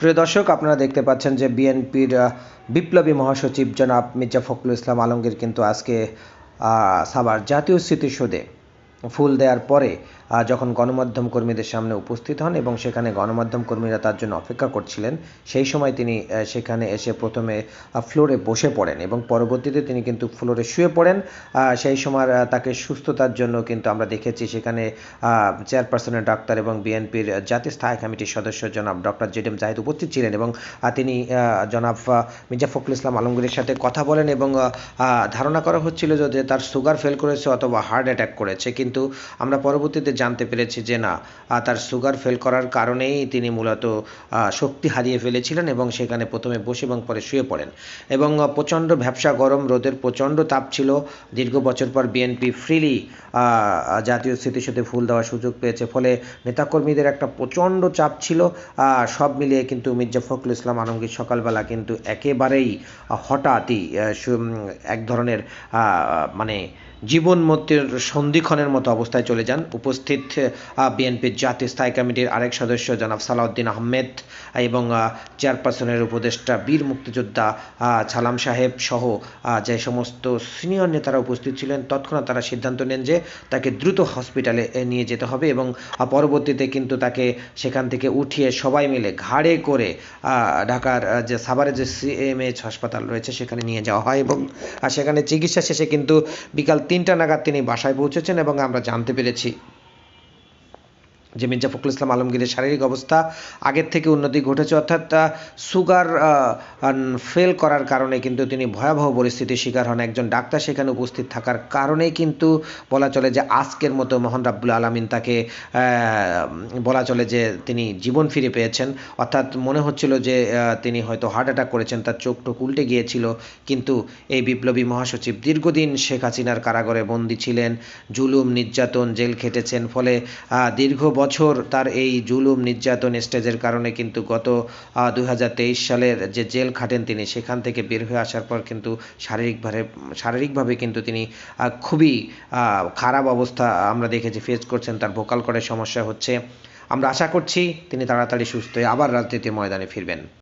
প্রিয় দর্শক, আপনারা দেখতে পাচ্ছেন যে বিএনপির বিপ্লবী মহাসচিব জনাব মির্জা ফখরুল ইসলাম আলমগীর কিন্তু আজকে সাভার জাতীয় স্মৃতিসৌধে ফুল দেওয়ার পরে যখন গণমাধ্যম কর্মীদের সামনে উপস্থিত হন এবং সেখানে গণমাধ্যম কর্মীরা তার জন্য অপেক্ষা করছিলেন, সেই সময় তিনি সেখানে এসে প্রথমে ফ্লোরে বসে পড়েন এবং পরবর্তীতে তিনি কিন্তু ফ্লোরে শুয়ে পড়েন। সেই সময় তাকে সুস্থতার জন্য কিন্তু আমরা দেখেছি সেখানে চেয়ারপারসনের ডাক্তার এবং বিএনপির জাতীয় স্থায়ী কমিটির সদস্য জনাব ডক্টর জেড এম জাহিদ উপস্থিত ছিলেন এবং তিনি জনাব মির্জা ফখরুল ইসলাম আলমগীরের সাথে কথা বলেন এবং ধারণা করা হচ্ছিল যে তার সুগার ফেল করেছে অথবা হার্ট অ্যাটাক করেছে। কিন্তু আমরা পরবর্তীতে জানতে পেরেছি যে না তার সুগার ফেল করার কারণেই তিনি মূলত শক্তি হারিয়ে ফেলেছিলেন এবং সেখানে প্রথমে বসে এবং পরে শুয়ে পড়েন। এবং প্রচণ্ড ভ্যাবসা গরম, রোদের প্রচণ্ড তাপ ছিল। দীর্ঘ বছর পর বিএনপি ফ্রিলি জাতীয় স্মৃতিসৌধে ফুল দেওয়ার সুযোগ পেয়েছে। ফলে নেতাকর্মীদের একটা প্রচণ্ড চাপ ছিল। সব মিলিয়ে কিন্তু মির্জা ফখরুল ইসলাম আলমগীর সকালবেলা কিন্তু একেবারেই হঠাৎই এক ধরনের মানে জীবন মতের সন্ধিক্ষণের মতো অবস্থায় চলে যান। উপস্থিত বিএনপির জাতীয় স্থায়ী কমিটির আরেক সদস্য জনাব সালাউদ্দিন আহমেদ এবং চেয়ারপারসনের উপদেষ্টা বীর মুক্তিযোদ্ধা ছালাম সাহেব সহ যে সমস্ত সিনিয়র নেতারা উপস্থিত ছিলেন, তৎক্ষণাৎ তারা সিদ্ধান্ত নেন যে তাকে দ্রুত হসপিটালে নিয়ে যেতে হবে এবং পরবর্তীতে কিন্তু তাকে সেখান থেকে উঠিয়ে সবাই মিলে ঘাড়ে করে ঢাকার যে সাভারে যে সিএমএইচ হাসপাতাল রয়েছে সেখানে নিয়ে যাওয়া হয় এবং সেখানে চিকিৎসা শেষে কিন্তু বিকাল তিনটা নাগাদ তিনি বাসায় পৌঁছেছেন এবং আমরা জানতে পেরেছি। যে মির্জা ফখরুল ইসলাম আলমগীরের শারীরিক অবস্থা আগের থেকে উন্নতি ঘটেছে, অর্থাৎ সুগার ফেল করার কারণে কিন্তু তিনি ভয়াবহ পরিস্থিতির শিকার হন। একজন ডাক্তার সেখানে উপস্থিত থাকার কারণেই কিন্তু বলা চলে যে আজকের মতো মোহন রাব্বুল আলমিন তাকে বলা চলে যে তিনি জীবন ফিরে পেয়েছেন। অর্থাৎ মনে হচ্ছিল যে তিনি হয়তো হার্ট অ্যাটাক করেছেন, তার চোখ টোক উল্টে গিয়েছিল। কিন্তু এই বিপ্লবী মহাসচিব দীর্ঘদিন শেখ হাসিনার কারাগারে বন্দী ছিলেন, জুলুম, নির্যাতন, জেল খেটেছেন। ফলে দীর্ঘ বছর তার এই জুলুম নির্যাতন স্টেজের কারণে কিন্তু গত দুই হাজার তেইশ সালের যে জেল খাটেন তিনি, সেখান থেকে বের হয়ে আসার পর কিন্তু শারীরিকভাবে শারীরিকভাবে কিন্তু তিনি খুবই খারাপ অবস্থা আমরা দেখেছি ফেস করছেন, তার ভোকাল কর্ডের সমস্যা হচ্ছে। আমরা আশা করছি তিনি তাড়াতাড়ি সুস্থ হয়ে আবার রাজনীতির ময়দানে ফিরবেন।